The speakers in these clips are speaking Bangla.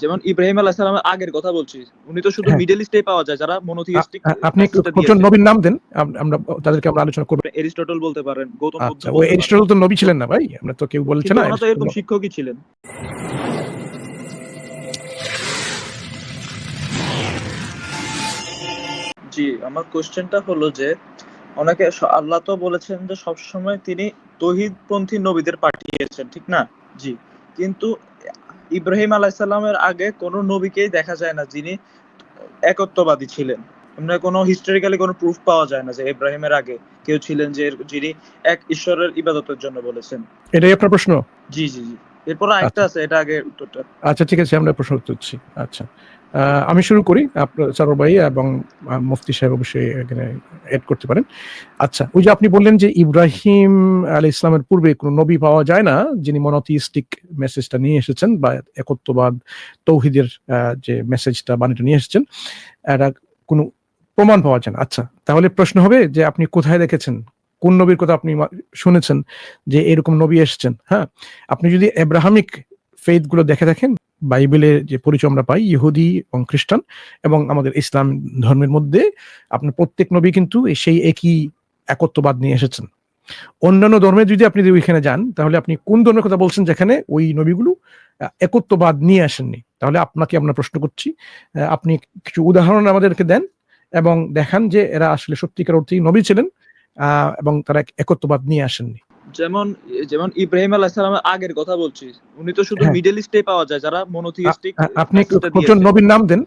যেমন ইব্রাহিম আলাইহিস সালামের আগের কথা বলছি উনি তো শুধু হ্যাঁ। মিডল ইস্টেই পাওয়া যায় যারা মনোথিস্টিক আপনি নবীর নাম দেন আমরা তাদেরকে আমরা আলোচনা করব। এরিস্টটল বলতে পারেন গৌতম বুদ্ধ আচ্ছা এরিস্টটল তো নবী ছিলেন না ভাই আমরা তো কেউ বলছে না ওনারা তো এরকম শিক্ষকই ছিলেন। জি আমার কোশ্চেনটা হলো যে অনেকে আল্লাহ তো বলেছেন যে সবসময় তিনি তহিদপন্থী নবীদের পাঠিয়েছেন ঠিক না? জি কিন্তু ইব্রাহিম আলাইসাল্লামের আগে কোনো নবীকেই দেখা যায় না যিনি একত্ববাদী ছিলেন। আমরা কোনো হিস্টোরিক্যালি কোনো প্রুফ পাওয়া যায় না যে ইব্রাহিমের আগে কেউ ছিলেন যে যিনি এক ঈশ্বরের ইবাদতের জন্য বলেছেন। এটাই আপনার প্রশ্ন? জি জি জি। এরপর আরেকটা আছে এটা আগে উত্তরটা। আচ্ছা ঠিক আছে আমরা প্রশ্ন করছি আচ্ছা। আমি শুরু করি আপনার চারু ভাই এবং মুফতি সাহেব অবশ্যই এখানে এড করতে পারেন। আচ্ছা ওই যে আপনি বললেন যে ইব্রাহিম আলী ইসলামের পূর্বে কোনো নবী পাওয়া যায় না, যিনি মনোথিস্টিক মেসেজটা নিয়ে এসেছেন বা একত্ববাদ, তৌহিদের যে মেসেজটা বাণীটা নিয়ে এসেছেন এটা কোনো প্রমাণ পাওয়া যায় না। আচ্ছা তাহলে প্রশ্ন হবে যে আপনি কোথায় দেখেছেন? কোন নবীর কথা আপনি শুনেছেন যে এরকম নবী এসেছেন? হ্যাঁ আপনি যদি এব্রাহামিক ফেথগুলো দেখে দেখেন বাইবেলের যে পরিচয় আমরা পাই, ইহুদি এবং খ্রিস্টান, এবং আমাদের ইসলাম ধর্মের মধ্যে আপনার প্রত্যেক নবী কিন্তু সেই একই একত্ববাদ নিয়ে এসেছেন। অন্যান্য ধর্মে যদি আপনি ওইখানে যান, তাহলে আপনি কোন ধর্মের কথা বলছেন যেখানে ওই নবীগুলো একত্ববাদ নিয়ে আসেননি? তাহলে আপনাকে আমরা প্রশ্ন করছি আপনি কিছু উদাহরণ আমাদেরকে দেন এবং দেখান যে এরা আসলে সত্যিকার অর্থেই নবী ছিলেন এবং তারা এক- একত্ববাদ নিয়ে আসেননি। যেমন যেমন ইব্রাহিম আলাইহিস সালামের আগের কথা বলছি। উনি তো শুধু হ্যাঁ। মিডল ইস্টেই পাওয়া যায় যারা মনোথিস্টিক আপনি কজন নবীর নাম দেন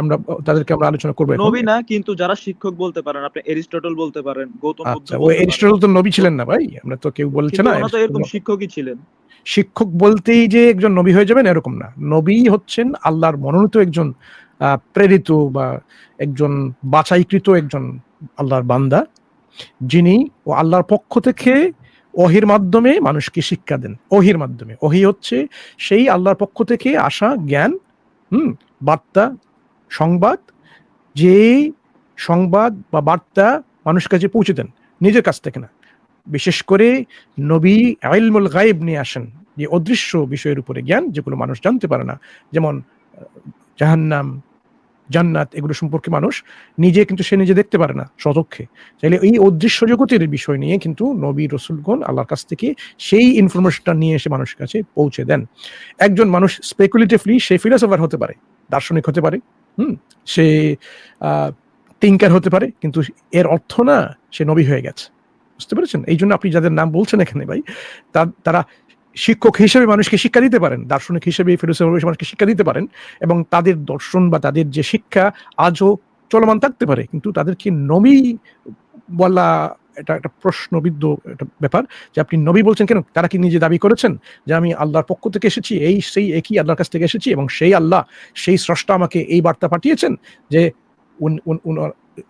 আমরা তাদেরকে আমরা আলোচনা করব। নবী না কিন্তু যারা শিক্ষক বলতে পারেন আপনি এরিস্টটল বলতে পারেন গৌতম বুদ্ধ আচ্ছা ওই এরিস্টটল তো নবী ছিলেন না ভাই আমরা তো কেউ বলছে না ওনারা তো এরকম শিক্ষকই ছিলেন। শিক্ষক বলতেই যে একজন নবী হয়ে যাবেন এরকম না। নবী হচ্ছেন আল্লাহর মনোনীত একজন প্রেরিত বা একজন বাছাইকৃত একজন আল্লাহর বান্দা যিনি ও আল্লাহর পক্ষ থেকে ওহির মাধ্যমে মানুষকে শিক্ষা দেন। ওহির মাধ্যমে। ওহি হচ্ছে সেই আল্লাহর পক্ষ থেকে আসা জ্ঞান, হুম, বার্তা, সংবাদ যে সংবাদ বা বার্তা মানুষ কাছে পৌঁছে দেন, নিজের কাছ থেকে না। বিশেষ করে নবী আইলমুল গায়েব নিয়ে আসেন, যে অদৃশ্য বিষয়ের উপরে জ্ঞান যেগুলো মানুষ জানতে পারে না। যেমন জাহান্নাম জান্নাত এগুলো সম্পর্কে মানুষ নিজে কিন্তু সে নিজে দেখতে পারে না সচক্ষে তাহলে এই অদৃশ্য জগতের বিষয় নিয়ে কিন্তু নবী রসুলগণ আল্লাহর কাছ থেকে সেই ইনফরমেশনটা নিয়ে এসে মানুষের কাছে পৌঁছে দেন। একজন মানুষ স্পেকুলেটিভলি সে ফিলোসফার হতে পারে, দার্শনিক হতে পারে, হুম, সে টিঙ্কার হতে পারে, কিন্তু এর অর্থ না সে নবী হয়ে গেছে। বুঝতে পেরেছেন? এই জন্য আপনি যাদের নাম বলছেন এখানে ভাই তারা শিক্ষক হিসেবে মানুষকে শিক্ষা দিতে পারেন, দার্শনিক হিসেবে ফিলোসফার হিসেবে মানুষকে শিক্ষা দিতে পারেন এবং তাদের দর্শন বা তাদের যে শিক্ষা আজও চলমান থাকতে পারে। কিন্তু তাদেরকে নবী বলা এটা একটা প্রশ্নবিদ্ধ একটা ব্যাপার যে আপনি নবী বলছেন কেন? তারা কি নিজে দাবি করেছেন যে আমি আল্লাহর পক্ষ থেকে এসেছি, এই সেই একই আল্লাহর কাছ থেকে এসেছি এবং সেই আল্লাহ, সেই স্রষ্টা আমাকে এই বার্তা পাঠিয়েছেন যে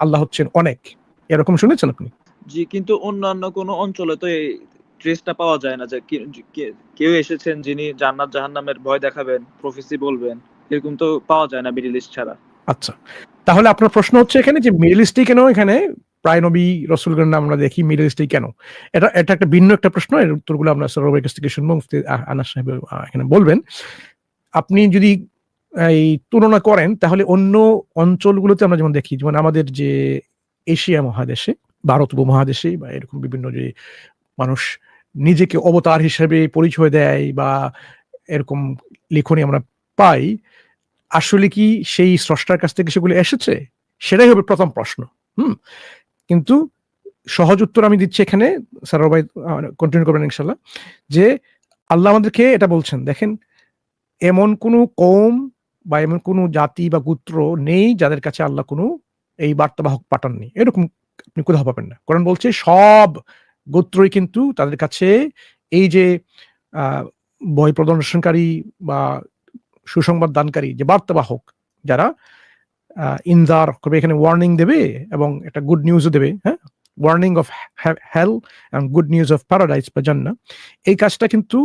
আল্লাহ হচ্ছেন অনেক। এরকম শুনেছেন আপনি? জি, কিন্তু অন্যান্য কোন অঞ্চলে তো ট্রেসটা পাওয়া যায় না যে কেউ এসেছেন যিনি জান্নাত জাহান্নামের ভয় দেখাবেন প্রফেসি বলবেন, এরকম তো পাওয়া যায় না মিডল ইস্ট ছাড়া। আচ্ছা তাহলে আপনার প্রশ্ন হচ্ছে এখানে যে মিডল ইস্টে কেন এখানে? প্রায় নবী রসুলগণ আমরা দেখি মিডল ইস্টে কেন? এটা এটা একটা ভিন্ন একটা প্রশ্ন, এর উত্তরগুলো আমরা সরবের কাছ থেকে শুনব, মুফতি আনাস সাহেব এখানে বলবেন। আপনি যদি এই তুলনা করেন, তাহলে অন্য অঞ্চলগুলোতে আমরা যেমন দেখি, যেমন আমাদের যে এশিয়া মহাদেশে ভারত উপমহাদেশে বা এরকম বিভিন্ন যে মানুষ নিজেকে অবতার হিসেবে পরিচয় দেয় বা এরকম লিখনি আমরা পাই, আসলে কি সেই স্রষ্টার কাছ থেকে সেগুলো এসেছে? সেটাই হবে প্রথম প্রশ্ন। হুম? কিন্তু সহজ উত্তর আমি দিচ্ছি এখানে স্যার ভাই কন্টিনিউ করবেন ইনশাল্লাহ যে আল্লাহ আমাদেরকে এটা বলছেন, দেখেন, এমন কোনো কম বা এমন কোনো জাতি বা গোত্র নেই যাদের কাছে আল্লাহ কোনো এই বার্তাবাহক পাঠাননি। এরকম আপনি কোথাও পাবেন না। কারণ বলছে, সব গোত্রই কিন্তু তাদের কাছে এই যে ভয় প্রদর্শনকারী বা সুসংবাদ দানকারী যে বার্তাবাহক যারা ইনজার করবে এখানে ওয়ার্নিং দেবে এবং একটা গুড নিউজও দেবে হ্যাঁ? Warning of hell and good news of paradise বা জান্না এই কাজটা কিন্তু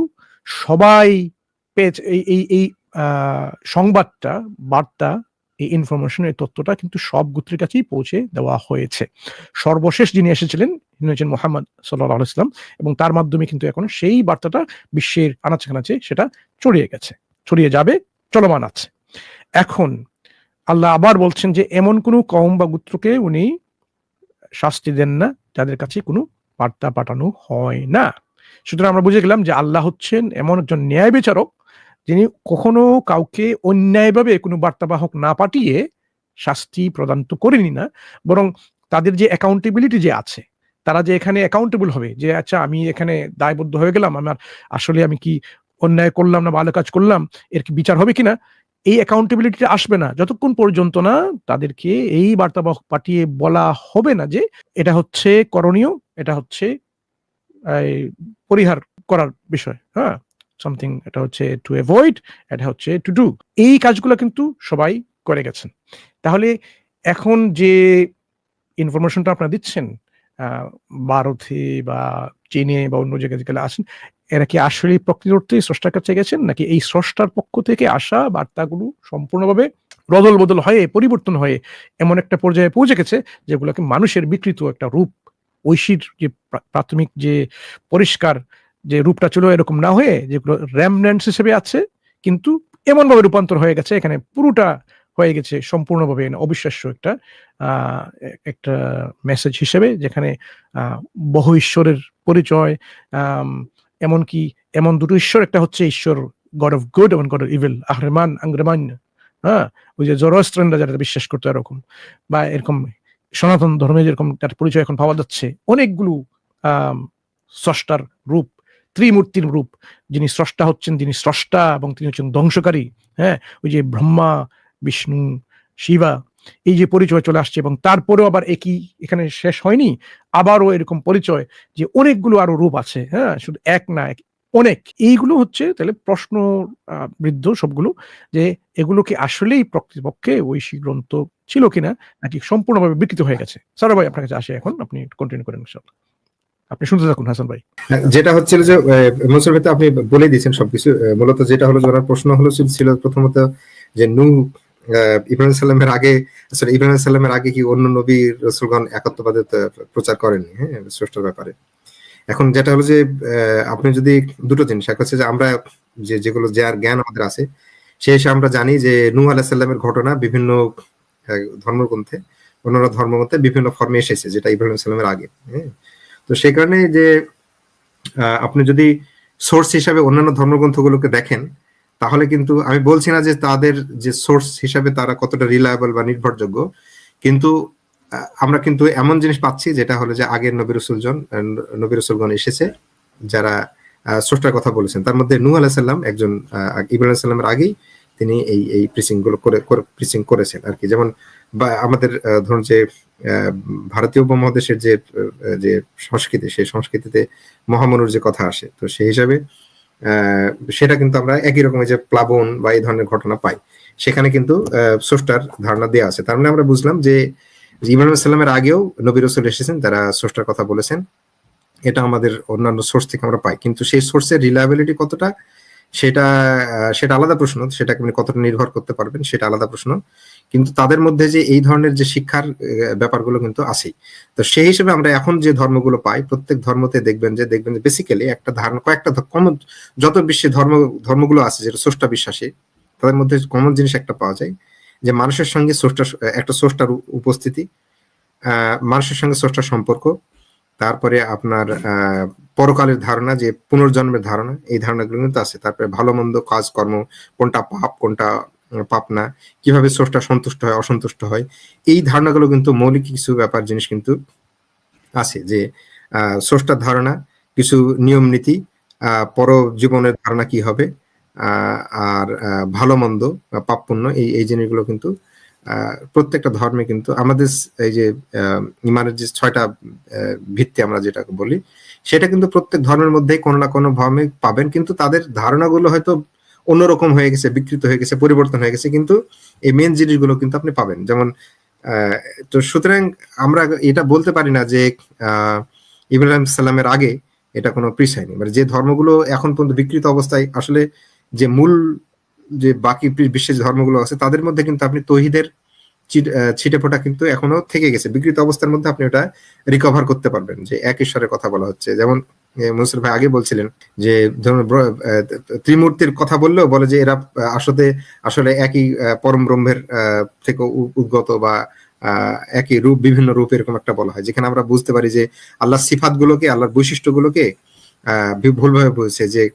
সবাই পেয়েছে, এই এই এই সংবাদটা, বার্তা, এই ইনফরমেশন এই তথ্যটা কিন্তু সব গোত্রের কাছেই পৌঁছে দেওয়া হয়েছে। সর্বশেষ যিনি এসেছিলেন তিনি হচ্ছেন মোহাম্মদ সাল্লাহ আলাইসলাম এবং তার মাধ্যমে কিন্তু এখন সেই বার্তাটা বিশ্বের আনাচে কানাচে সেটা ছড়িয়ে গেছে, ছড়িয়ে যাবে, চলমান আছে। এখন আল্লাহ আবার বলছেন যে এমন কোনো কম বা গোত্রকে উনি শাস্তি দেন না, যাদের কাছে কোনো বার্তা পাঠানো হয় না। সুতরাং আমরা বুঝে গেলাম যে আল্লাহ হচ্ছেন এমন একজন ন্যায় বিচারক, যিনি কখনো কাউকে অন্যায়ভাবে কোনো বার্তাবাহক না পাঠিয়ে শাস্তি প্রদান তো করেনি না, বরং তাদের যে অ্যাকাউন্টেবিলিটি যে আছে তারা যে এখানে অ্যাকাউন্টেবল হবে, যে আচ্ছা আমি এখানে দায়বদ্ধ হয়ে গেলাম, আমার আসলে আমি কি অন্যায় করলাম না ভালো কাজ করলাম, এর কি বিচার হবে কিনা? এই অ্যাকাউন্টেবিলিটি আসবে না। যতক্ষণ পর্যন্ত না তাদেরকে এই বার্তা পাঠিয়ে বলা হবে না যে এটা হচ্ছে করণীয়, এটা হচ্ছে পরিহার করার বিষয় হ্যাঁ? সামথিং এটা হচ্ছে টু অ্যাভয়েড এটা হচ্ছে টু ডু এই কাজগুলো কিন্তু সবাই করে গেছেন। তাহলে এখন যে ইনফরমেশনটা আপনারা দিচ্ছেন ভারতে বা চীনে বা অন্য জায়গায় যেগুলো আসেন, এরা কি আসলে প্রকৃত স্রষ্টার কাছে গেছেন? নাকি এই স্রষ্টার পক্ষ থেকে আসা বার্তাগুলো সম্পূর্ণভাবে রদল বদল হয়ে, পরিবর্তন হয়ে এমন একটা পর্যায়ে পৌঁছে গেছে যেগুলোকে মানুষের বিকৃত একটা রূপ, ঐশীর যে প্রাথমিক যে পরিষ্কার যে রূপটা ছিল এরকম না হয়ে, যেগুলো র্যামন্যান্স হিসেবে আছে, কিন্তু এমনভাবে রূপান্তর হয়ে গেছে। এখানে পুরোটা হয়ে গেছে সম্পূর্ণভাবে অবিশ্বাস্য একটা একটা মেসেজ হিসেবে, যেখানে বহু ঈশ্বরের পরিচয় এমনকি এমন দুটো ঈশ্বর, একটা হচ্ছে ঈশ্বর গড অফ গুড এবং গড অফ ইভিল আহরেমান আংরেমান হ্যাঁ? ওই যে জরস্ট্রেনরা যারা বিশ্বাস করতো এরকম, বা এরকম সনাতন ধর্মে যেরকম তার পরিচয় এখন পাওয়া যাচ্ছে, অনেকগুলো স্রষ্টার রূপ, ত্রিমূর্তির রূপ, যিনি স্রষ্টা হচ্ছেন তিনি স্রষ্টা এবং তিনি হচ্ছেন ধ্বংসকারী হ্যাঁ? ওই যে ব্রহ্মা বিষ্ণু শিবা এই যে পরিচয় চলে আসছে এবং তারপরেও আবার একই এখানে শেষ হয়নি আবারও এরকম পরিচয় যে অনেকগুলো আরও রূপ আছে হ্যাঁ শুধু এক না এক অনেক। এইগুলো হচ্ছে তাহলে প্রশ্ন বৃদ্ধ সবগুলো যে এগুলো কি আসলেই প্রকৃতপক্ষে ঐশী গ্রন্থ ছিল কিনা নাকি সম্পূর্ণভাবে বিকৃত হয়ে গেছে? সারা ভাই আপনার কাছে আসে এখন আপনি কন্টিনিউ করেন। আপনি শুনতে থাকুন হাসান ভাই। হ্যাঁ, যেটা হচ্ছিল যে মনসুর আপনি বলে দিয়েছেন সবকিছু মূলত যেটা হলো যে ওনার প্রশ্ন হলো ছিল- প্রথমত যে নু ইব্রাহিম সাল্লামের আগে আসলে ইব্রাহিম সাল্লামের আগে কি অন্য নবী রসুলগণ একত্ববাদের প্রচার করেননি? হ্যাঁ স্রষ্টার ব্যাপারে। এখন যেটা হলো যে আপনি যদি দুটো জিনিস, এক হচ্ছে যে আমরা যে, যেগুলো যার জ্ঞান আমাদের আছে সেই হিসেবে আমরা জানি যে নূহ আলাহিসাল্লামের ঘটনা বিভিন্ন ধর্মগ্রন্থে, অন্যান্য ধর্মগ্রন্থে বিভিন্ন ফর্মে এসেছে, যেটা ইব্রাহিম সাল্লামের আগে হ্যাঁ? তো সেই কারণে যে আপনি যদি সোর্স হিসাবে অন্যান্য ধর্মগ্রন্থগুলোকে দেখেন তাহলে কিন্তু আমি বলছি না যে তাদের যে সোর্স হিসাবে তারা কতটা রিলায়েবল বা নির্ভরযোগ্য কিন্তু আমরা কিন্তু এমন জিনিস পাচ্ছি যেটা হলো যে আগের নবী রসুলজন নবী রসুলগণ এসেছে যারা স্রষ্টার কথা বলেছেন। তার মধ্যে নূহ আলাহিসাল্লাম একজন আহ, ইব্রাহিম সাল্লামের আগেই তিনি এই এই প্রিসিংগুলো করে প্রিসিং করেছেন আর কি। যেমন বা আমাদের ধরুন যে ভারতীয় উপমহাদেশের যে যে সংস্কৃতি সেই সংস্কৃতিতে মহামনুর যে কথা আসে তো সেই হিসাবে সেটা কিন্তু আমরা একই রকমের যে প্লাবন বা এই ধরনের ঘটনা পাই। সেখানে কিন্তু স্রষ্টার ধারণা দেওয়া আছে। তার মানে আমরা বুঝলাম যে ইব্রাহিম সাল্লামের আগেও নবী রসুল এসেছেন, তারা স্রষ্টার কথা বলেছেন। এটা আমাদের অন্যান্য সোর্স থেকে আমরা পাই। কিন্তু সেই সোর্সের রিলায়েবিলিটি কতটা, সেটা সেটা আলাদা প্রশ্ন। সেটাকে আপনি কতটা নির্ভর করতে পারবেন, সেটা আলাদা প্রশ্ন। কিন্তু তাদের মধ্যে যে এই ধরনের যে শিক্ষার ব্যাপারগুলো কিন্তু আছেই। তো সেই হিসেবে আমরা এখন যে ধর্মগুলো পাই, প্রত্যেক ধর্মতে দেখবেন যে দেখবেন যে বেসিক্যালি একটা ধারণা, কয়েকটা কমন যত বিশ্বে ধর্ম, ধর্মগুলো আছে, যেটা স্রষ্টা বিশ্বাসী, তাদের মধ্যে কমন জিনিস একটা পাওয়া যায় যে মানুষের সঙ্গে স্রষ্টা, একটা স্রষ্টার উপস্থিতি মানুষের সঙ্গে স্রষ্টার সম্পর্ক, তারপরে আপনার পরকালের ধারণা যে পুনর্জন্মের ধারণা, এই ধারণাগুলো কিন্তু আছে। তারপরে ভালো মন্দ কাজকর্ম, কোনটা পাপ, কোনটা উম, পাপ না কীভাবে স্রষ্টা সন্তুষ্ট হয় অসন্তুষ্ট হয় এই ধারণাগুলো কিন্তু মৌলিক কিছু ব্যাপার জিনিস কিন্তু আছে যে আহ, ধারণা কিছু নিয়ম নীতি পর জীবনের ধারণা কি হবে আর ভালো মন্দ পাপ পুণ্য এই এই জিনিসগুলো কিন্তু প্রত্যেকটা ধর্মে কিন্তু আমাদের এই যে ইমানের যে ছয়টা ভিত্তি আমরা যেটাকে বলি সেটা কিন্তু প্রত্যেক ধর্মের মধ্যেই কোনো না কোনো ভাবে পাবেন কিন্তু তাদের ধারণাগুলো হয়তো অন্যরকম হয়ে গেছে, বিকৃত হয়ে গেছে, পরিবর্তন হয়ে গেছে, কিন্তু এই মেন জিনিসগুলো কিন্তু আপনি পাবেন। যেমন তো সুতরাং আমরা এটা বলতে পারি না যে ইব্রাহিম সাল্লামের আগে এটা কোনো পিস হয়নি। মানে যে ধর্মগুলো এখন পর্যন্ত বিকৃত অবস্থায়, আসলে যে মূল যে বাকি বিশ্বের ধর্মগুলো আছে, তাদের মধ্যে কিন্তু আপনি তহিদের ছিটে ফোটা কিন্তু এখনও থেকে গেছে। বিকৃত অবস্থার মধ্যে আপনি ওটা রিকভার করতে পারবেন যে এক ঈশ্বরের কথা বলা হচ্ছে। যেমন মুসর ভাই আগে বলছিলেন যে, ধরুন ত্রিমূর্তির কথা বললেও বলে যে, এরা আসলে আসলে একই পরম ব্রহ্মের থেকে উদ্গত বা একই রূপ, বিভিন্ন রূপ, এরকম একটা বলা হয়। যেখানে আমরা বুঝতে পারি যে, আল্লাহর সিফাত গুলোকে আল্লাহর বৈশিষ্ট্যগুলোকে আহ ভি- ভুলভাবে বুঝছে যে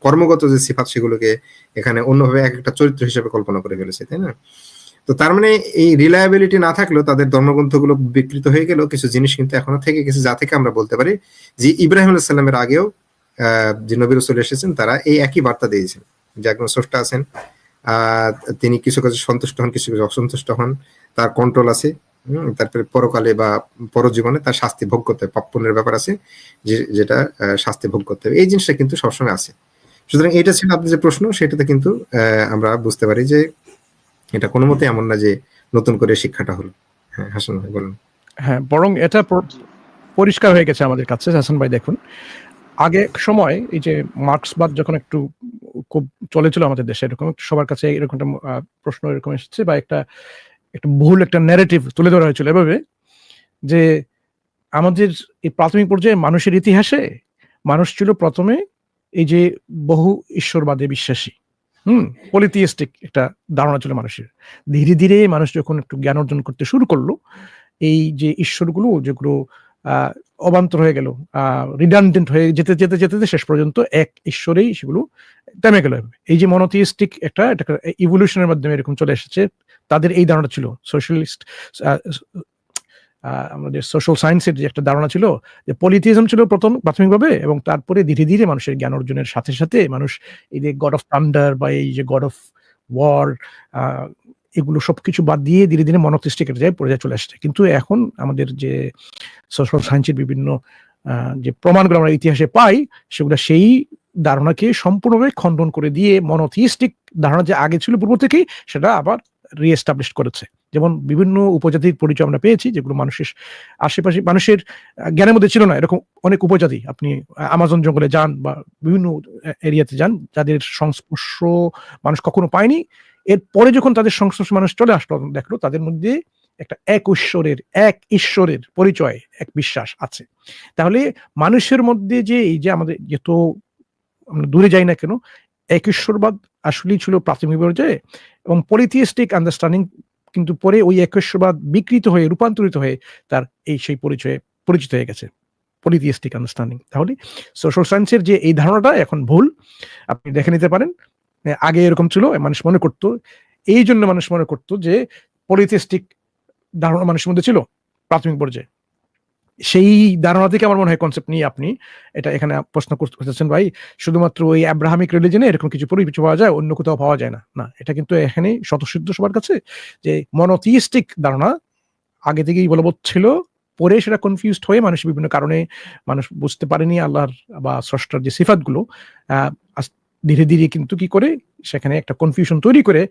কর্মগত যে সিফাত সেগুলোকে এখানে অন্যভাবে এক একটা চরিত্র হিসেবে কল্পনা করে ফেলেছে, তাই না? তো তার মানে এই রিলায়াবিলিটি না থাকলেও তাদের ধর্মগ্রন্থগুলো বিকৃত হয়ে গেলেও কিছু জিনিস কিন্তু এখনও থেকে গেছে, যা থেকে আমরা বলতে পারি যে ইব্রাহিম আলাইসাল্লামের আগেও যে নবী রসুল এসেছেন, তারা এই একই বার্তা দিয়েছেন যে একজন স্রষ্টা আছেন তিনি কিছু কাজে সন্তুষ্ট হন, কিছু কাজে অসন্তুষ্ট হন, তার কন্ট্রোল আছে তারপরে পরকালে বা পরজীবনে তার শাস্তি ভোগ করতে হবে পাপ্পনের ব্যাপার আছে, যে, যেটা শাস্তি ভোগ করতে হবে, এই জিনিসটা কিন্তু সবসময় আছে। সুতরাং এটা ছিল আপনার যে প্রশ্ন, সেটাতে কিন্তু আমরা বুঝতে পারি যে এটা কোনো মতে এমন না যে নতুন করে শিক্ষাটা হলো। হ্যাঁ হাসান ভাই, বলুন। হ্যাঁ বরং এটা পরিষ্কার হয়ে গেছে আমাদের কাছে, হাসান ভাই দেখুন। আগে সময় এই যে মার্ক্সবাদ যখন একটু খুব চলেছিল আমাদের দেশে, এরকম সবার কাছে এরকম একটা প্রশ্ন এরকম এসেছে বা একটা একটা ভুল একটা ন্যারেটিভ তুলে ধরা হয়েছিল এভাবে যে আমাদের এই প্রাথমিক পর্যায়ে মানুষের ইতিহাসে, মানুষ ছিল প্রথমে এই যে বহু ঈশ্বরবাদে বিশ্বাসী। হুম পলিথিয়েস্টিক একটা ধারণা ছিল মানুষের। ধীরে ধীরে মানুষ যখন একটু জ্ঞান অর্জন করতে শুরু করল, এই যে ঈশ্বরগুলো যেগুলো অবান্তর হয়ে গেল রিডান্ডেন্ট হয়ে যেতে যেতে যেতে শেষ পর্যন্ত এক ঈশ্বরেই সেগুলো থেমে গেল। এই যে মনোথিস্টিক একটা একটা ইভলিউশনের মাধ্যমে এরকম চলে এসেছে, তাদের এই ধারণা ছিল সোশ্যালিস্ট আমাদের সোশ্যাল সায়েন্সের যে একটা ধারণা ছিল যে পলিথিজম ছিল প্রথম প্রাথমিকভাবে এবং তারপরে ধীরে ধীরে মানুষের জ্ঞান অর্জনের সাথে সাথে মানুষ এই যে গড অফ থান্ডার বা এই যে গড অফ ওয়ার এগুলো সবকিছু বাদ দিয়ে ধীরে ধীরে মনোথিস্টিক একটা যায় পর্যায়ে চলে আসছে। কিন্তু এখন আমাদের যে সোশ্যাল সায়েন্সের বিভিন্ন যে প্রমাণগুলো আমরা ইতিহাসে পাই, সেগুলো সেই ধারণাকে সম্পূর্ণভাবে খণ্ডন করে দিয়ে মনোথিস্টিক ধারণা যে আগে ছিল পূর্ব থেকেই, সেটা আবার রিএস্টাবলিশ করেছে। যেমন বিভিন্ন উপজাতির পরিচয় আমরা পেয়েছি, যেগুলো মানুষের আশেপাশে, মানুষের জ্ঞানের মধ্যে ছিল না। এরকম অনেক উপজাতি। আপনি আমাজন জঙ্গলে যান বা বিভিন্ন এরিয়াতে যান, যাদের সংস্পর্শ মানুষ কখনো পায়নি। এরপরে যখন তাদের সংস্পর্শে মানুষ চলে আসলো দেখল তাদের মধ্যে একটা এক ঈশ্বরের এক ঈশ্বরের পরিচয়, এক বিশ্বাস আছে। তাহলে মানুষের মধ্যে যে এই যে আমাদের যত, আমরা দূরে যাই না কেন, এক ঈশ্বরবাদ আসলেই ছিল প্রাথমিক পর্যায়ে এবং পলিথিস্টিক আন্ডারস্ট্যান্ডিং কিন্তু পরে ওই একশ্বরবাদ বিকৃত হয়ে, রূপান্তরিত হয়ে তার এই সেই পরিচয়ে পরিচিত হয়ে গেছে। পলিথিয়েস্টিক আন্ডারস্ট্যান্ডিং তাহলে সোশ্যাল সায়েন্সের যে এই ধারণাটা এখন ভুল, আপনি দেখে নিতে পারেন। আগে এরকম ছিল মানুষ মনে করতো, এই জন্য মানুষ মনে করতো যে পলিথিস্টিক ধারণা মানুষের মধ্যে ছিল প্রাথমিক পর্যায়ে। সেই ধারণা থেকে আমার মনে হয় কনসেপ্ট নিয়ে আপনি এটা এখানে প্রশ্ন করতেছেন, ভাই, শুধুমাত্র ওই আব্রাহামিক রিলিজনে এরকম কিছু পরিবেশ পাওয়া যায়, অন্য কোথাও পাওয়া যায় না। না, এটা কিন্তু এখানে শতসিদ্ধ সবার কাছে যে মনোথিস্টিক ধারণা আগে থেকেই বলবৎ ছিল, পরে সেটা কনফিউজড হয়ে মানুষ বিভিন্ন কারণে মানুষ বুঝতে পারেনি আল্লাহর বা স্রষ্টার যে সিফাতগুলো ধীরে ধীরে কিন্তু কি করে সেখানে একটা কনফিউশন তৈরি করে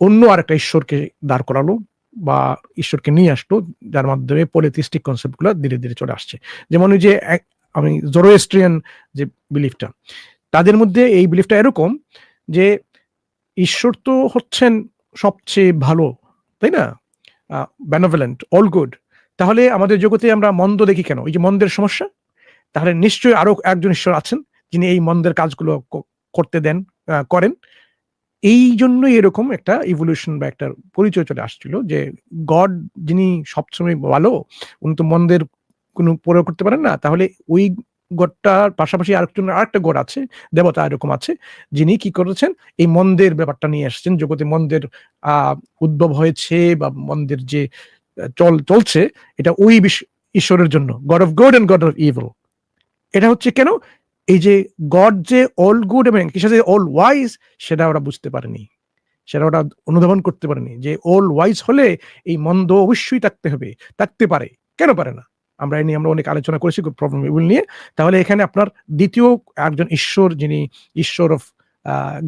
অন্য আরেকটা ঈশ্বরকে দাঁড় করালো। বা ঈশ্বরকে নিয়ে আসলো, যার মাধ্যমে পলিথিস্টিক কনসেপ্টগুলো ধীরে ধীরে চলে আসছে। যেমন ওই যে আমি জোরোয়েস্ট্রিয়ান যে বিলিফটা তাদের মধ্যে এই বিলিফটা এরকম যে ঈশ্বর তো হচ্ছেন সবচেয়ে ভালো, তাই না? বেনোভেলেন্ট অল গুড তাহলে আমাদের জগতে আমরা মন্দ দেখি কেন? এই যে মন্দের সমস্যা? তাহলে নিশ্চয়ই আরও একজন ঈশ্বর আছেন, যিনি এই মন্দের কাজগুলো করতে দেন করেন। এই জন্যই এরকম একটা ইভলিউশন বা একটা পরিচয় চলে আসছিল যে গড যিনি সবসময় ভালো, উনি তো মন্দের কোনো প্রয়োগ করতে পারেন না। তাহলে ওই গডটার পাশাপাশি আরেকজন, আরেকটা গড আছে, দেবতা এরকম আছে, যিনি কি করেছেন, এই মন্দের ব্যাপারটা নিয়ে আসছেন জগতে মন্দের আহ উদ্ভব হয়েছে বা মন্দের যে চল, চলছে, এটা ওই ঈশ্বরের জন্য। God of good and god of evil এটা হচ্ছে কেন? এই যে গড যে অল গুড এবং কি সাথে অল ওয়াইজ সেটা ওরা বুঝতে পারেনি। সেটা ওরা অনুধাবন করতে পারেনি যে অল ওয়াইজ হলে এই মন্দ অবশ্যই থাকতে হবে। থাকতে পারে কেন পারে না? আমরা এই নিয়ে আমরা অনেক আলোচনা করেছি প্রবলেম এগুলো নিয়ে। তাহলে এখানে আপনার দ্বিতীয় একজন ঈশ্বর যিনি ঈশ্বর অফ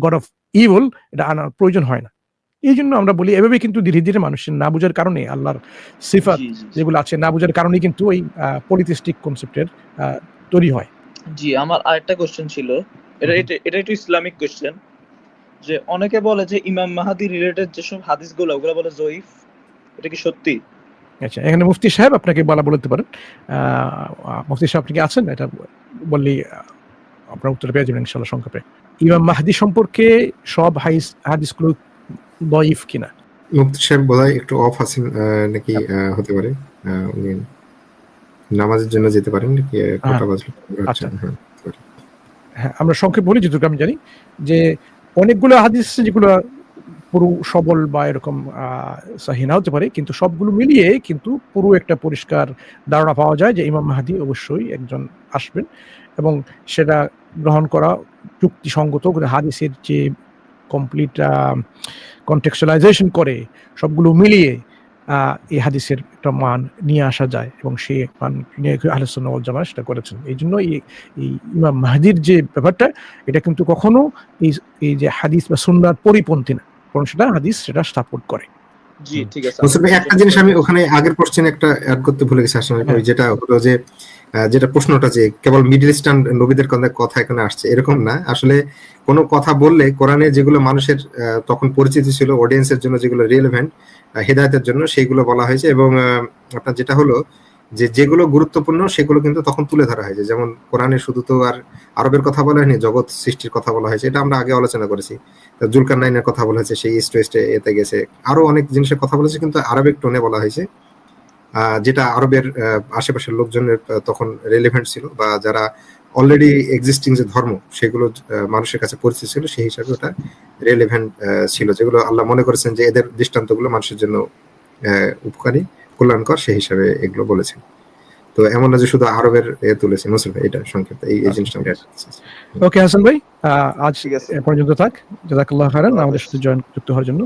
গড অফ ইভল এটা আনার প্রয়োজন হয় না। এই জন্য আমরা বলি এভাবে কিন্তু ধীরে ধীরে মানুষের না বোঝার কারণে আল্লাহর সিফাত। যেগুলো আছে না বোঝার কারণে কিন্তু ওই পলিথিস্টিক কনসেপ্টের তৈরি হয়। জি আমার আরেকটা কোশ্চেন ছিল। এটা এটা একটু ইসলামিক কোশ্চেন যে অনেকে বলে যে ইমাম মাহাদি রিলেটেড যেসব হাদিসগুলো ওগুলো বলে জয়ীফ। এটা কি সত্যি? আচ্ছা এখানে মুফতি সাহেব আপনাকে বলা বলতে পারেন। মুফতি সাহেব আপনি কি আছেন? এটা বললেই আপনার উত্তর পেয়ে যাবেন ইনশাল্লাহ সংক্ষেপে। ইমাম মাহদি সম্পর্কে সব হাইস হাদিসগুলো কিনা? মুফতি সাহেব বোধহয় একটু অফ আছেন নাকি হতে পারে। নামাজের জন্য যেতে পারেন নাকি কটা বাজলো আচ্ছা। হ্যাঁ। হ্যাঁ আমরা সংক্ষেপ বলি যেটুকু আমি জানি যে অনেকগুলো হাদিস আছে যেগুলো পুরো সবল বা এরকম সাহি না হতে পারে কিন্তু সবগুলো মিলিয়ে কিন্তু পুরো একটা পরিষ্কার ধারণা পাওয়া যায় যে ইমাম মাহাদি অবশ্যই একজন আসবেন এবং সেটা গ্রহণ করা যুক্তিসঙ্গত হাদিসের যে কমপ্লিট কন্টেক্সুয়ালাইজেশন করে সবগুলো মিলিয়ে এই হাদিসের একটা মান নিয়ে আসা যায় এবং সে মান নিয়ে আলোচনা জামা সেটা করেছেন। এই জন্য এই ইমাম মাহাদির যে ব্যাপারটা এটা কিন্তু কখনো এই এই যে হাদিস বা সুন্নার পরিপন্থী না বরং সেটা হাদিস সেটা সাপোর্ট করে। জি ঠিক আছে। একটা জিনিস আমি ওখানে আগের কোশ্চেনে একটা অ্যাড করতে ভুলে গেছি আসলে হ্যাঁ। ওই যেটা হলো যে আহ, যেটা প্রশ্নটা যে কেবল মিডল ইস্টার্ন নবীদের কথা কথা এখানে আসছে এরকম না। আসলে কোনো কথা বললে কোরআনে যেগুলো মানুষের আহ, তখন পরিচিতি ছিল অডিয়েন্সের জন্য যেগুলো রিলেভেন্ট হেদায়তের জন্য সেইগুলো বলা হয়েছে এবং আপনার যেটা হলো যে যেগুলো গুরুত্বপূর্ণ সেগুলো কিন্তু তখন তুলে ধরা হয়েছে। যেমন কোরআনে শুধু তো আর আরবের কথা বলা হয়নি, জগৎ সৃষ্টির কথা বলা হয়েছে, এটা আমরা আগে আলোচনা করেছি। জুলকার নাইনের কথা বলা হয়েছে, সেই ইস্ট ওয়েস্টে এতে গেছে। আরও অনেক জিনিসের কথা বলেছে, কিন্তু আরবিক টোনে বলা হয়েছে। যেটা আরবের আশেপাশের লোকজনের তখন রেলিভেন্ট ছিল বা যারা অলরেডি এক্সিস্টিং যে ধর্ম সেগুলো মানুষের কাছে পরিচিত ছিল সেই হিসাবে ওটা রেলিভেন্ট ছিল যেগুলো আল্লাহ মনে করেছেন যে এদের দৃষ্টান্তগুলো মানুষের জন্য উপকারী কল্যাণকর সেই হিসাবে এগুলো বলেছেন। তো এমন না যে শুধু আরবের এ তুলেছে মুসলিম ভাই এটা সংক্ষেপে এই এই জিনিসটা ওকে হাসান ভাই আহ, আজ ঠিক আছে। পর্যন্ত থাক। জাজাকাল্লাহ খারান আমাদের সাথে জয়েন যুক্ত হওয়ার জন্য।